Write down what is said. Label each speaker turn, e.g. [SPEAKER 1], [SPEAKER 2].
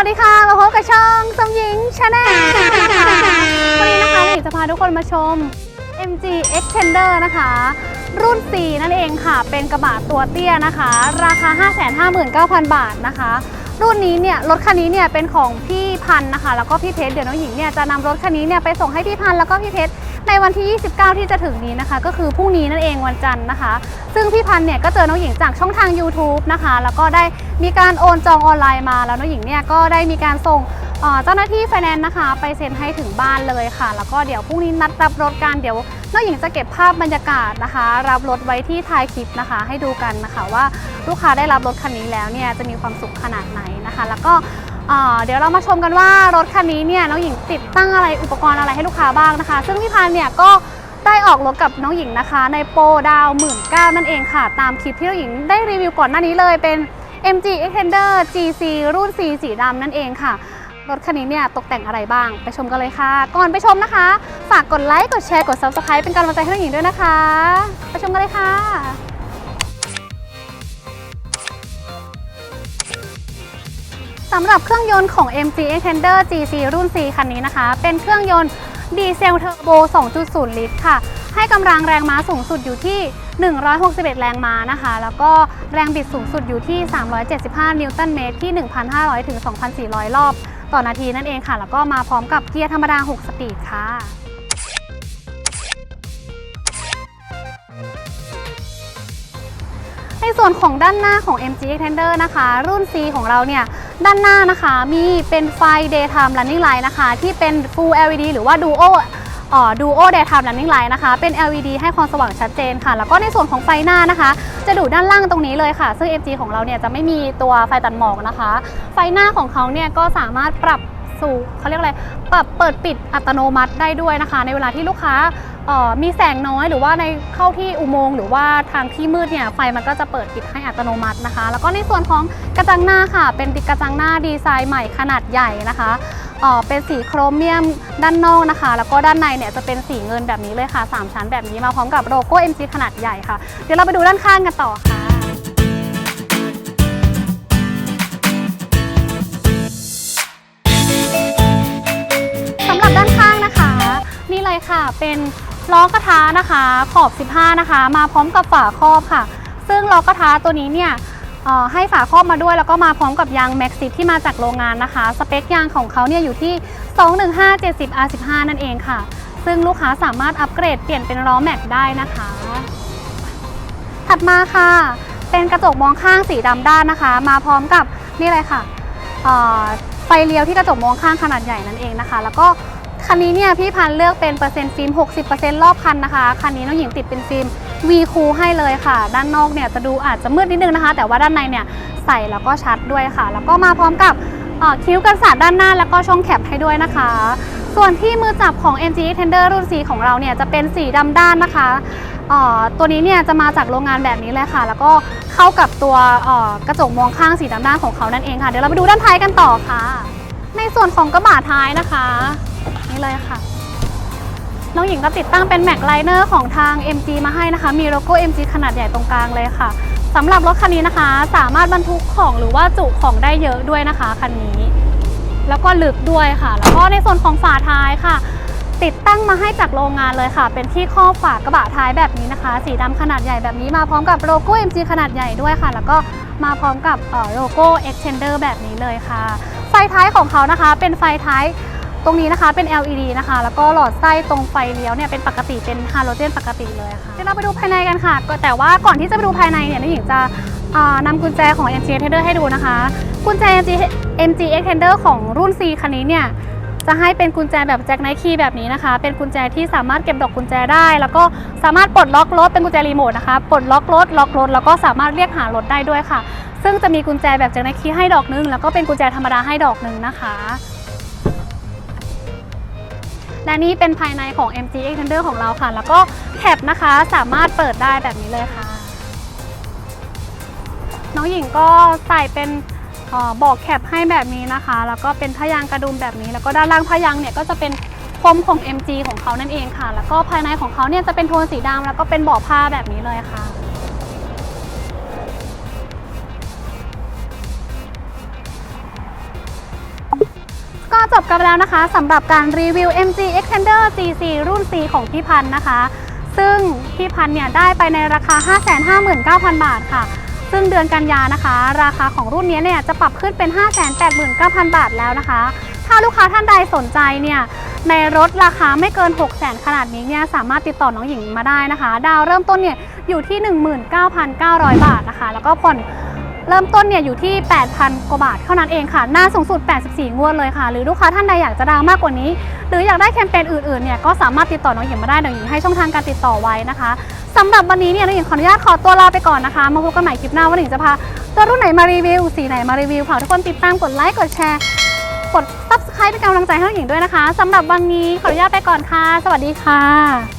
[SPEAKER 1] วัสดีค่ะ มาพบกับช่องสมหญิงชาแนลวันนี้นะคะหญิงจะพาทุกคนมาชม MG Extender นะคะ รุ่น C นั่นเองค่ะ เป็นกระบะตัวเตี้ยนะคะ ราคา 559,000 บาทนะคะ รุ่นนี้เนี่ยรถคันนี้เนี่ยเป็นของพี่พันนะคะ แล้วก็พี่เพชรเดี๋ยวน้องหญิงเนี่ยจะนำรถคันนี้เนี่ยไปส่งให้พี่พันแล้วก็พี่เพชร ในวันที่ 29 ที่จะถึงนี้นะคะ ก็คือพรุ่งนี้นั่นเองวันจันทร์นะคะ ซึ่งพี่พันธ์เนี่ยก็เจอน้องหญิงจากช่องทาง YouTube นะคะ แล้วก็ได้มีการโอนจองออนไลน์มา แล้วน้องหญิงเนี่ยก็ได้มีการส่งเอ่อเจ้าหน้าที่ไฟแนนซ์นะคะ ไปเซ็นให้ถึงบ้านเลยค่ะ แล้วก็เดี๋ยวพรุ่งนี้นัดรับรถกันเดี๋ยวน้องหญิงจะเก็บภาพบรรยากาศนะคะ รับรถไว้ที่ท้ายคลิปนะคะ ให้ดูกันนะคะว่าลูกค้าได้รับรถคันนี้แล้วเนี่ยจะมีความสุขขนาดไหนนะคะ แล้วก็ เดี๋ยวเรามาชมกันว่ารถคันนี้เนี่ยน้องหญิงติดตั้งอะไรอุปกรณ์อะไรให้ลูกค้าบ้างนะคะ ซึ่งพี่พันเนี่ยก็ได้ออกรถกับน้องหญิงนะคะ ในโปรดาวหมื่นเก้านั่นเองค่ะ ตามคลิปที่น้องหญิงได้รีวิวก่อนหน้านี้เลยเป็น MG Extender GC รุ่น C สีดำนั่นเองค่ะ รถคันนี้เนี่ยตกแต่งอะไรบ้าง ไปชมกันเลยค่ะ ก่อนไปชมนะคะ ฝากกดไลค์กดแชร์กด Subscribe เป็นกำลังใจให้น้องหญิงด้วยนะคะ ไปชมกันเลยค่ะ สำหรับเครื่องยนต์ของ MG Extender GC รุ่น C คันนี้นะคะ เป็นเครื่องยนต์ดีเซลเทอร์โบ 2.0 ลิตรค่ะ ให้กำลังแรงม้าสูงสุดอยู่ที่ 161 แรงม้านะคะ แล้วก็แรงบิดสูงสุดอยู่ที่ 375 นิวตันเมตรที่ 1,500 ถึง 2,400 รอบ ต่อนาทีนั่นเองค่ะ แล้วก็มาพร้อมกับเกียร์ธรรมดา 6 สปีดค่ะในส่วนของด้านหน้าของ MG Extender นะคะ รุ่น C ของเราเนี่ย ด้านหน้านะคะมีเป็นไฟ daytime running light นะคะ ที่เป็น full LED หรือว่า duo เอ่อ duo daytime running light นะคะ เป็น LED ให้ความสว่างชัดเจนค่ะ แล้วก็ในส่วนของไฟหน้านะคะ จะดูด้านล่างตรงนี้เลยค่ะ ซึ่ง MG ของเราเนี่ยจะไม่มีตัวไฟตัดหมอกนะคะ ไฟหน้าของเขาเนี่ยก็สามารถปรับ สู่เขาเรียกอะไรปรับเปิดปิดอัตโนมัติได้ด้วยนะคะ ในเวลาที่ลูกค้ามีแสงน้อยหรือว่าในเข้าที่อุโมงค์หรือว่าทางที่มืดเนี่ยไฟมันก็จะเปิดปิดให้อัตโนมัตินะคะ แล้วก็ในส่วนของกระจังหน้าค่ะ เป็นกระจังหน้าดีไซน์ใหม่ขนาดใหญ่นะคะเอ่อเป็นสีโครเมียมด้านนอกนะคะ แล้วก็ด้านในเนี่ยจะเป็นสีเงินแบบนี้เลยค่ะ 3 ชั้นแบบนี้มาพร้อมกับโลโก้ MG ขนาดใหญ่ค่ะ เดี๋ยวเราไปดูด้านข้างกันต่อค่ะ ค่ะ เป็นล้อกระทะนะคะ ขอบ 15 นะคะ มาพร้อมกับฝาครอบค่ะ ซึ่งล้อกระทะตัวนี้เนี่ยให้ฝาครอบมาด้วยแล้วก็มาพร้อมกับยางแม็กซิที่มาจากโรงงานนะคะ สเปคยางของเขาเนี่ยอยู่ที่ 215 70 R15 นั่นเองค่ะ ซึ่งลูกค้าสามารถอัปเกรดเปลี่ยนเป็นล้อแม็กได้นะคะ ถัดมาค่ะ เป็นกระจกมองข้างสีดำด้านนะคะ มาพร้อมกับนี่เลยค่ะไฟเลี้ยวที่กระจกมองข้างขนาดใหญ่นั่นเองนะคะ แล้วก็ คันนี้เนี่ยพี่พันเลือกเป็นเปอร์เซ็นต์ฟิล์ม 60%รอบคันนะคะ คันนี้น้องหญิงติดเป็นฟิล์ม V คูให้เลยค่ะ ด้านนอกเนี่ยจะดูอาจจะมืดนิดนึงนะคะ แต่ว่าด้านในเนี่ยใส่แล้วก็ชัดด้วยค่ะ แล้วก็มาพร้อมกับคิ้วกันสาดด้านหน้าแล้วก็ช่องแคปให้ด้วยนะคะ ส่วนที่มือจับของ MG Tender รุ่น C ของเราเนี่ยจะเป็นสีดำด้านนะคะตัวนี้เนี่ยจะมาจากโรงงานแบบนี้เลยค่ะ แล้วก็เข้ากับตัวกระจกมองข้างสีดำด้านของเขานั่นเองค่ะ เดี๋ยวเราไปดูด้านท้ายกันต่อค่ะ ในส่วนของกระบะท้ายนะคะ นี่เลยค่ะ น้องหญิงก็ติดตั้งเป็นแม็กไลเนอร์ของทาง MG มาให้นะคะ มีโลโก้ MG ขนาดใหญ่ตรงกลางเลยค่ะสำหรับรถคันนี้นะคะ สามารถบรรทุกของหรือว่าจุของได้เยอะด้วยนะคะคันนี้ แล้วก็ลึกด้วยค่ะ แล้วก็ในส่วนของฝาท้ายค่ะ ติดตั้งมาให้จากโรงงานเลยค่ะ เป็นที่ครอบฝากระบะท้ายแบบนี้นะคะ สีดำขนาดใหญ่แบบนี้มาพร้อมกับโลโก้ MG ขนาดใหญ่ด้วยค่ะ แล้วก็มาพร้อมกับโลโก้ Extender แบบนี้เลยค่ะ ไฟท้ายของเขานะคะ เป็นไฟท้าย ตรงนี้นะคะเป็น LED นะคะ แล้วก็หลอดไส้ตรงไฟเลี้ยวเนี่ยเป็นปกติเป็นฮาโลเจนปกติเลยค่ะเดี๋ยวเราไปดูภายในกันค่ะ แต่ว่าก่อนที่จะไปดูภายในเนี่ยน้องหญิงจะนำกุญแจของ MG Extender ให้ดูนะคะ กุญแจ MG MG Extender ของรุ่น C คันนี้เนี่ยจะให้เป็นกุญแจแบบแจ็คไนคีแบบนี้นะคะ เป็นกุญแจที่สามารถเก็บดอกกุญแจได้ แล้วก็สามารถปลดล็อกรถเป็นกุญแจรีโมทนะคะ ปลดล็อกรถล็อกรถแล้วก็สามารถเรียกหารถได้ด้วยค่ะ ซึ่งจะมีกุญแจแบบแจ็คไนคีให้ดอกนึง แล้วก็เป็นกุญแจธรรมดาให้ดอกนึงนะคะ และนี่เป็นภายในของ MG Extender ของเราค่ะ แล้วก็แคปนะคะสามารถเปิดได้แบบนี้เลยค่ะ น้องหญิงก็ใส่เป็นเอ่อบอกแคปให้แบบนี้นะคะ แล้วก็เป็นพยางกระดุมแบบนี้ แล้วก็ด้านล่างพยางเนี่ยก็จะเป็นคมของ MG ของเขานั่นเองค่ะ แล้วก็ภายในของเขาเนี่ยจะเป็นโทนสีดำแล้วก็เป็นเบาะผ้าแบบนี้เลยค่ะ จบกันไปแล้วนะคะสำหรับการรีวิว MG Extender GC รุ่น C ของพี่พันธ์นะคะ ซึ่งพี่พันธ์เนี่ยได้ไปในราคา 559,000 บาทค่ะ ซึ่งเดือนกันยานะคะ ราคาของรุ่นนี้เนี่ยจะปรับขึ้นเป็น 589,000 บาทแล้วนะคะ ถ้าลูกค้าท่านใดสนใจเนี่ยในรถราคาไม่เกิน 600,000 ขนาดนี้เนี่ยสามารถติดต่อน้องหญิงมาได้นะคะ ดาวเริ่มต้นเนี่ยอยู่ที่ 19,900 บาทนะคะ แล้วก็ผ่อน เริ่มต้นเนี่ยอยู่ที่ 8,000 กว่าบาทเท่านั้นเองค่ะ หน้าสูงสุด 84 งวดเลยค่ะ หรือลูกค้าท่านใดอยากจะดาวมากกว่านี้ หรืออยากได้แคมเปญอื่นๆ เนี่ยก็สามารถติดต่อน้องหญิงมาได้เดี๋ยวหญิงให้ช่องทางการติดต่อไว้นะคะสำหรับวันนี้เนี่ยน้องหญิงขออนุญาตขอตัวลาไปก่อนนะคะ มาพบกันใหม่คลิปหน้าว่าหญิงจะพาตัวรุ่นไหนมารีวิว สีไหนมารีวิวฝากทุกคนติดตามกดไลค์กดแชร์ กด subscribe เป็นกำลังใจให้น้องหญิงด้วยนะคะสำหรับวันนี้ขออนุญาตไปก่อนค่ะ สวัสดีค่ะ